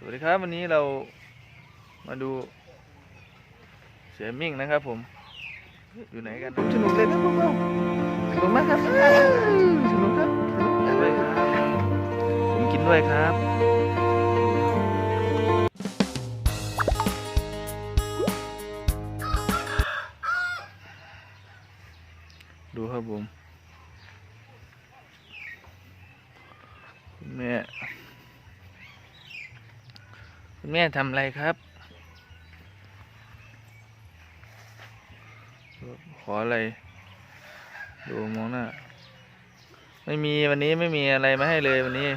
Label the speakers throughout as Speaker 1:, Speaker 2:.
Speaker 1: สวัสดีครับวันนี้เรามาดูเสือมิ่งนะครับผม อยู่ไหนกันสนุกเลยครับพวกเราสนุกมากครับสนุกครับสนุกจังเลยครับผมกินด้วยครับดูครับผมแม่ คุณแม่ทำอะไรครับ ขออะไร ดูมองหน้า ไม่มีวันนี้ไม่มีอะไรมาให้เลยวันนี้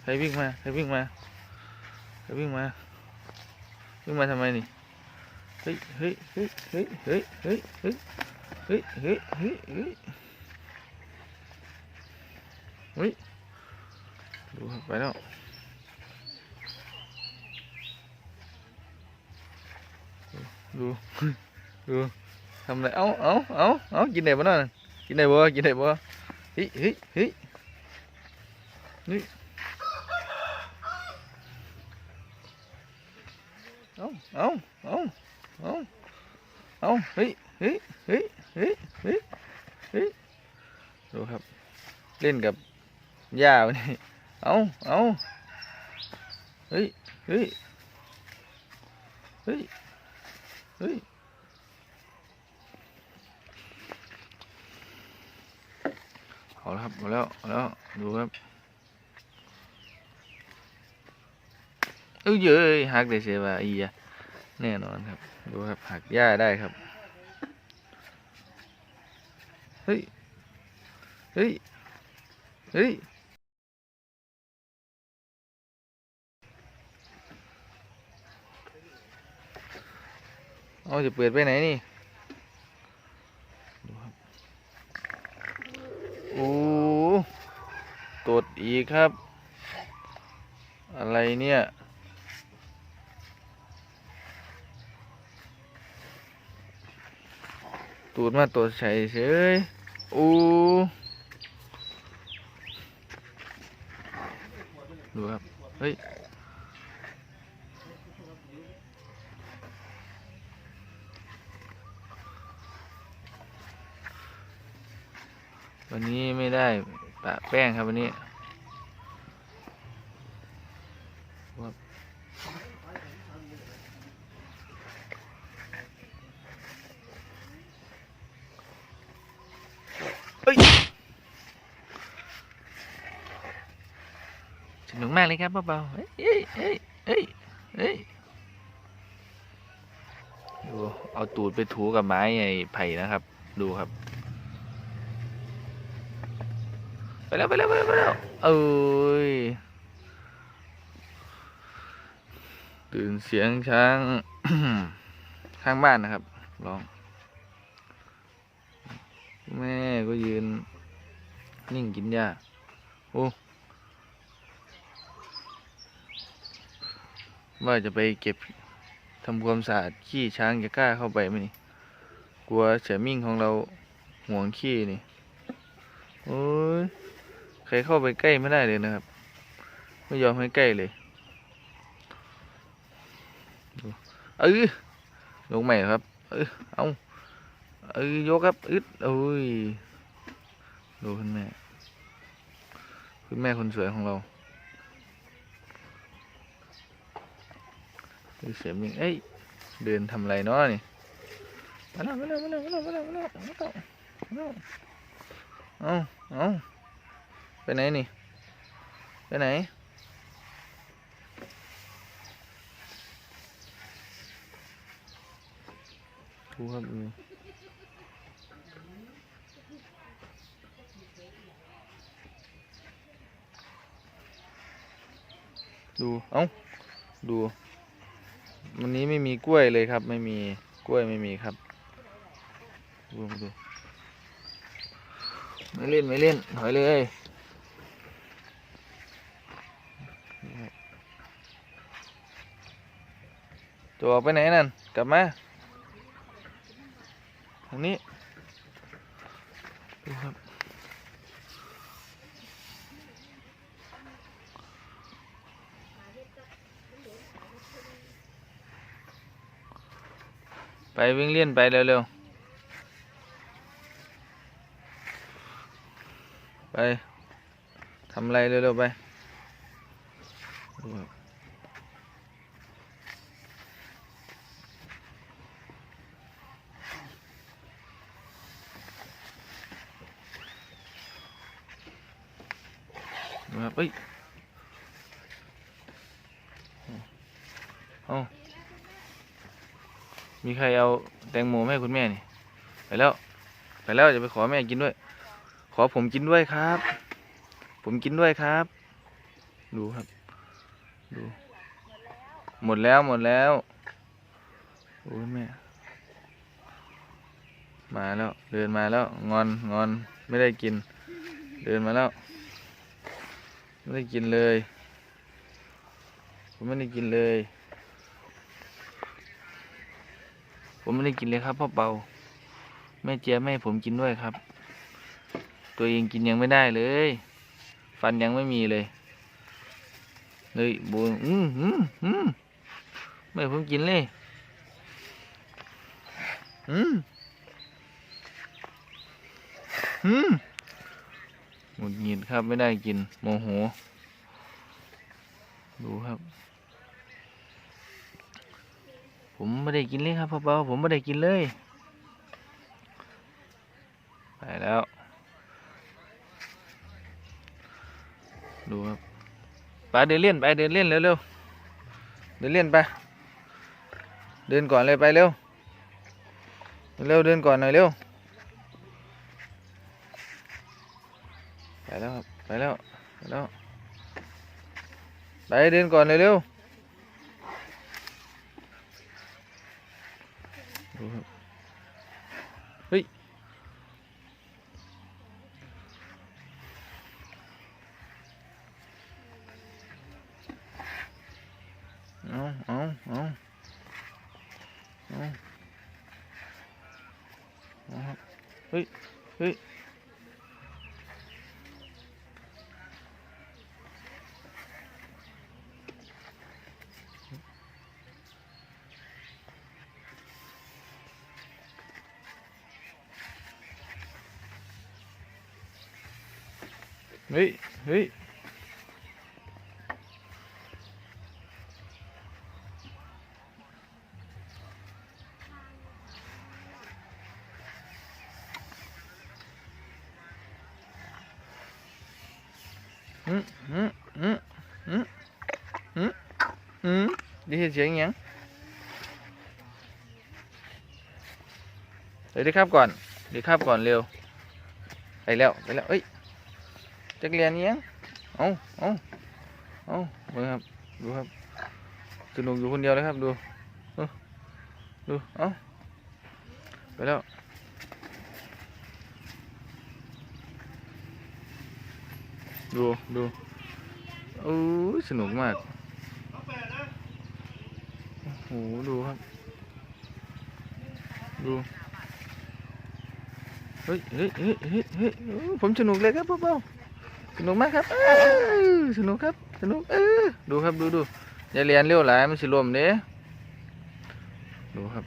Speaker 1: ใครวิ่งมาใครวิ่งมาใครวิ่งมา วิ่งมาทำไมนี่ เฮ้ยเฮ้ยเฮ้ยเฮ้ยเฮ้ยเฮ้ยเฮ้ยเฮ้ยเฮ้ยเฮ้ย ดูครับไปแล้วดูดูทำอะไรเอ้าเอ้าเอ้าเอ้ากินได้บ่นั่นน่ะกินได้บ่กินได้บ่เฮ้ยเฮ้ยเฮ้ยเฮ้ยเอ้าเอ้าเอ้าเอ้าเอาเฮ้ยเฮ้ยเฮ้ยเฮ้ยเฮ้ยเฮ้ยดูครับ เล่นกับหญ้าวันนี้ เอาเอาเฮ้ยเฮ้ยเฮ้ยเฮ้ยเอาแล้วครับเอาแล้วเอาแล้วดูครับเอ้ยเย้ยหักได้เสียว่าอีอะแน่นอนครับ ดูครับหักหญ้าได้ครับ เฮ้ย เฮ้ย เฮ้ย เอาจะเปิดไปไหนนี่ดูครับโอ้ตดอีกครับ อะไรเนี่ย ตูดมาตัวใส่เฉยอู้ดูครับ เฮ้ย วันนี้ ไม่ได้ปะแป้งครับวันนี้ครับเอ้ยสนุกมากเลยครับเบาๆเฮ้ยเฮ้ยเฮ้ยเฮ้ยเฮ้ยดูเอาตูดไปถูกับไม้ไอ้ไผ่นะครับ ดูครับ ไปแล้วไปแล้วไปแล้วไปแล้วเอ้ยตื่นเสียงช้าง ข้างบ้านนะครับร้อง แม่ก็ยืน นิ่งกินหญ้าโอ้ว่าจะไปเก็บทำความสะอาดขี้ช้างจะกล้าเข้าไปไหมนี่กลัวเสือมิ่งของเราห่วงขี้นี่ โอ้ย รเข้าไปใกล้ไม่ได้เลยนะครับ ไม่ยอมให้ใกล้เลยเออลงใหม่ครับ เออเอาเออยกครับอึดโอ้ยดูคุณแม่คุณแม่คนสวยของเราเสียมิงเอ้ยเดินทำไรเนาะนี่มาแล้วมาแล้วมาแล้วมาแล้วมาแล้วมาแล้วเอาเอา ไปไหนนี่ ไปไหน ดูครับดูดู เอ้า ดู วันนี้ไม่มีกล้วยเลยครับ ไม่มีกล้วยไม่มีครับ ดูดู ไม่เล่น ไม่เล่น ถอยเลย ตัวไปไหนนั่น กลับมา ทางนี้ดูครับไปวิ่งเล่นไปเร็วๆ ไปทำอะไรเร็วๆไปดูครับ ดูครับเฮ้ยเอามีใครเอาแตงโมให้คุณแม่นี่ ไปแล้ว ไปแล้วจะไปขอแม่กินด้วย ขอผมกินด้วยครับ ผมกินด้วยครับ ดูครับ ดู หมดแล้วหมดแล้ว โอ้ยแม่ มาแล้ว เดินมาแล้ว งอนงอนไม่ได้กิน เดินมาแล้ว ไม่ได้กินเลย ผมไม่ได้กินเลย ผมไม่ได้กินเลยครับพ่อเปาแม่เจี๊ยบไม่ผมกินด้วยครับ ตัวเองกินยังไม่ได้เลย ฟันยังไม่มีเลย เลยบูอืมอืมอืมไม่ผมกินเลย อืมอืม หงุดหงิดครับไม่ได้กินโมโห ดูครับ ผมไม่ได้กินเลยครับพ่อเปาผมไม่ได้กินเลย ไปแล้ว ดูครับไปเดินเล่นไปเดินเล่นเร็วๆเดินเล่นไป เดินก่อนเลยไปเร็ว เร็วเดินก่อนหน่อยเร็ว ไป แล้วครับไปแล้วไปแล้วไปเดินก่อนเร็วดูครับเฮ้ย เอาเอาเอาเอาเอาครับเฮ้ย เฮ้ย เฮ้ย เฮ้ยอืมอืมอืมอืมอืมอืมได้ยินเสียงหยัง เดี๋ยวได้ครับก่อนเดี๋ยนเร็วไปแล้วไปแล้วเอ้ยจักเรียนอิหยังเอาเอาเอาดูครับ ดูครับสนุกอยู่คนเดียวเลยครับ ดู ดู เอาไปแล้วดูดูโอ้ยสนุกมากโอ้โหดูครับ ดูเฮ้ยเฮ้ยเฮ้ยเฮ้ยผมสนุกเลยครับพ่อเป้า สนุกมากครับสนุกครับ สนุกเออดูครับดูดูอย่าเรียนเร็วหลายมันสิลมเด้ดูครับ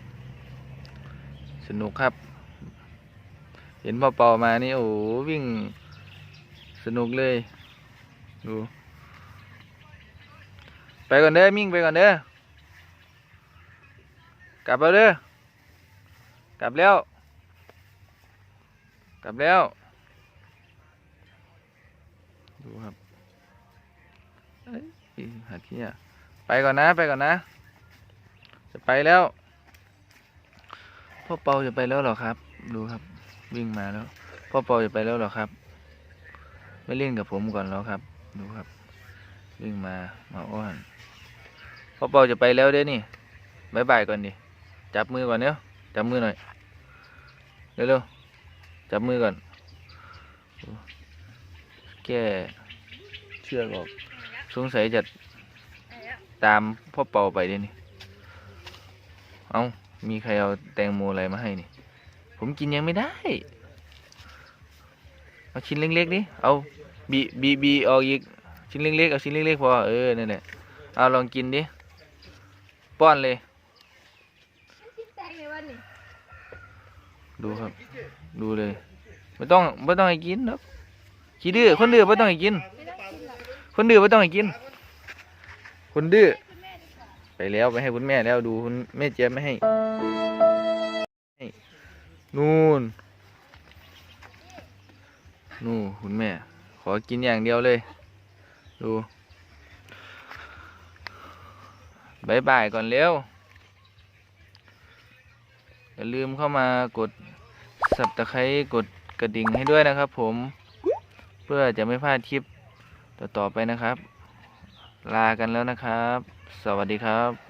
Speaker 1: สนุกครับ เห็นพ่อเป่ามานี่โอ้โหวิ่งสนุกเลย ดู ไปก่อนเด้อมิ่งไปก่อนเด้อกลับแล้วเด้อกลับแล้ว กลับแล้ว ดูครับเอ้ยหัดเที่ยไปก่อนนะไปก่อนนะ จะไปแล้วพ่อเปาจะไปแล้วเหรอครับ ดูครับ วิ่งมาแล้วพ่อเปาจะไปแล้วเหรอครับ ไม่เล่นกับผมก่อนแล้วครับ ดูครับ วิ่งมามาอ้อนพ่อเปาจะไปแล้วเด้นี่บายบายก่อนดิจับมือก่อนเนี้ยจับมือหน่อยเร็วๆจับมือก่อนแก้ เชือกออก สงสัยจะตามพ่อเปาไปเด้นี่ เอามีใครเอาแตงโมอะไรมาให้นี่ ผมกินยังไม่ได้ เอาชิ้นเล็กๆดิ เอาบีบีบีออกอีก ชิ้นเล็กๆ เอาชิ้นเล็กๆพอ เออ นั่นแหละ เอาลองกินดิ ป้อนเลย
Speaker 2: แตงในวันนี้
Speaker 1: ดูครับ ดูเลย ไม่ต้องไม่ต้องให้กินครับขี้ดื้อคนดื้อไม่ต้องให้กิน คนดื้อไม่ต้องให้กิน คนดื้อไปแล้วไปให้คุณแม่แล้วดูคุณแม่เจี๊ยบไม่ให้ให้ นู่น นู่นคุณแม่ ขอกินอย่างเดียวเลย ดูบายบายก่อนเร็ว อย่าลืมเข้ามากดสับตะไคร้กดกระดิ่งให้ด้วยนะครับผม เพื่อจะไม่พลาดคลิป ต่อไปนะครับ ลากันแล้วนะครับ สวัสดีครับ